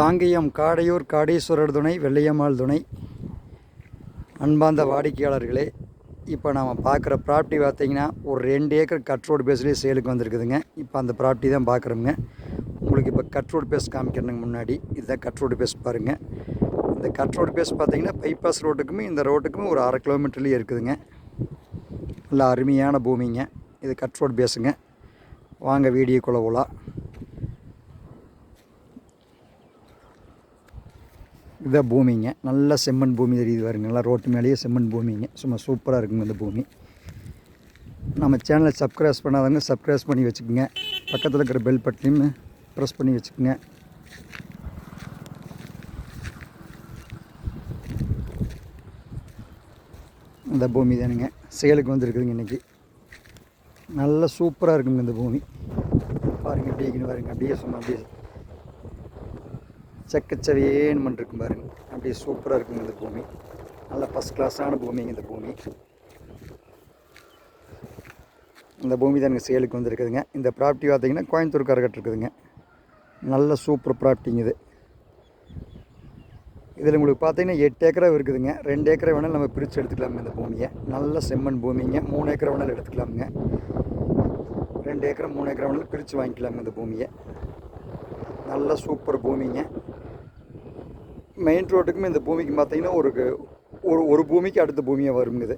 காங்கேயம் காடையூர் காடீஸ்வரர் துணை வெள்ளையம்மாள் துணை. அன்பார்ந்த வாடிக்கையாளர்களே இப்போ நாம் பார்க்குற ப்ராப்பர்ட்டி பார்த்தீங்கன்னா ஒரு ரெண்டு ஏக்கர் கட் ரோடு பேஸ்லேயே சேலுக்கு வந்திருக்குதுங்க. இப்போ அந்த ப்ராப்பர்ட்டி தான் பார்க்குறோங்க உங்களுக்கு இப்போ கட் ரோடு பேஸ் காமிக்கிறதுக்கு முன்னாடி இதுதான் கட் ரோடு பேஸ் பாருங்கள் இந்த கட் ரோடு பேஸ் பார்த்தீங்கன்னா பைபாஸ் ரோட்டுக்குமே இந்த ரோட்டுக்குமே ஒரு அரை கிலோமீட்டர்லேயே இருக்குதுங்க. நல்ல அருமையான பூமிங்க. இது கட் ரோடு பேஸுங்க வாங்க வீடியோக்குள்ளே போகலாம் இதான் பூமிங்க. நல்ல செம்மண் பூமி தெரியுது பாருங்க. நல்லா ரோட்டு மேலேயே செம்மண் பூமிங்க. சும்மா சூப்பராக இருக்குங்க இந்த பூமி. நம்ம சேனலை சப்ஸ்கிரைப் பண்ணாதவங்க சப்ஸ்கிரைப் பண்ணி வச்சுக்கோங்க. பக்கத்தில் இருக்கிற பெல் பட்டனையும் ப்ரெஸ் பண்ணி வச்சுக்கோங்க. இந்த பூமி தானுங்க. செயலுக்கு வந்துருக்குதுங்க இன்றைக்கி நல்ல சூப்பராக இருக்குங்க இந்த பூமி. பாருங்க அப்படியே பாருங்கள் பாருங்க. அப்படியே சும்மா அப்படியே செக்கச்சவேன்னு இருக்கும் பாருங்க. அப்படியே சூப்பராக இருக்குங்க இந்த பூமி. நல்ல ஃபஸ்ட் கிளாஸான பூமிங்க இந்த பூமி. இந்த பூமி தான் எனக்கு சேலுக்கு வந்திருக்குதுங்க. இந்த ப்ராப்பர்ட்டி பார்த்தீங்கன்னா கோயம்புத்தூர் கரகட்டு இருக்குதுங்க. நல்ல சூப்பர் ப்ராப்பர்ட்டிங்க இது. இதில் உங்களுக்கு பார்த்தீங்கன்னா எட்டு ஏக்கரா இருக்குதுங்க. ரெண்டு ஏக்கரை வேணாலும் நம்ம பிரித்து எடுத்துக்கலாமுங்க இந்த பூமியை. நல்ல செம்மண் பூமிங்க. மூணு ஏக்கரை வேணாலும் எடுத்துக்கலாமுங்க. ரெண்டு ஏக்கரை மூணு ஏக்கரை வேணாலும் பிரித்து வாங்கிக்கலாமுங்க இந்த பூமியை. நல்ல சூப்பர் பூமிங்க. மெயின் ரோட்டுக்கும் இந்த பூமிக்கு பார்த்தீங்கன்னா ஒரு ஒரு ஒரு பூமிக்கு அடுத்த பூமியாக வருங்குது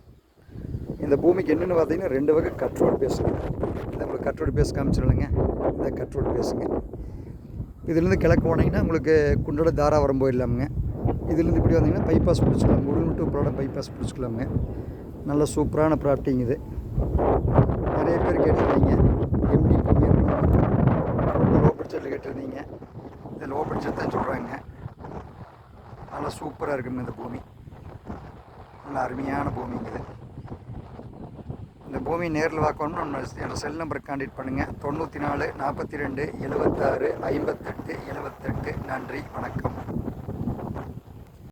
இந்த பூமிக்கு என்னென்னு பார்த்தீங்கன்னா ரெண்டு வகை கட் ரோடு பேசுங்க. இந்த உங்களுக்கு கட்ரோடு பேஸ் காமிச்சிடலைங்க. இந்த கட்ரோடு பேசுங்க. இதுலேருந்து கிழக்கு போனீங்கன்னா உங்களுக்கு குண்டோட தாராவரம் போயிடலாமுங்க. இதுலேருந்து இப்படி வந்தீங்கன்னா பைபாஸ் பிடிச்சிக்கலாம். முருகன் டு ப்ராட பைபாஸ் பிடிச்சிக்கலாமுங்க. நல்ல சூப்பரான ப்ராப்பர்ட்டிங்க இது. நிறைய பேர் கேட்டிருந்தீங்க. எம்டி பூமி ரொம்ப லோ பட்ஜெட்டில் கேட்டிருந்தீங்க. இது லோ பட்ஜெட் தான் சொல்கிறாங்க நல்லா சூப்பராக இருக்குங்க இந்த பூமி. நல்ல அருமையான பூமிங்க இது. இந்த பூமி நேரில் பார்க்கணும்னு நம்ம செல் நம்பருக்கு கான்டாக்ட் பண்ணுங்கள் தொண்ணூற்றி நாலு நாற்பத்தி ரெண்டு எழுபத்தாறு ஐம்பத்தெட்டு எழுபத்தெட்டு நன்றி வணக்கம்.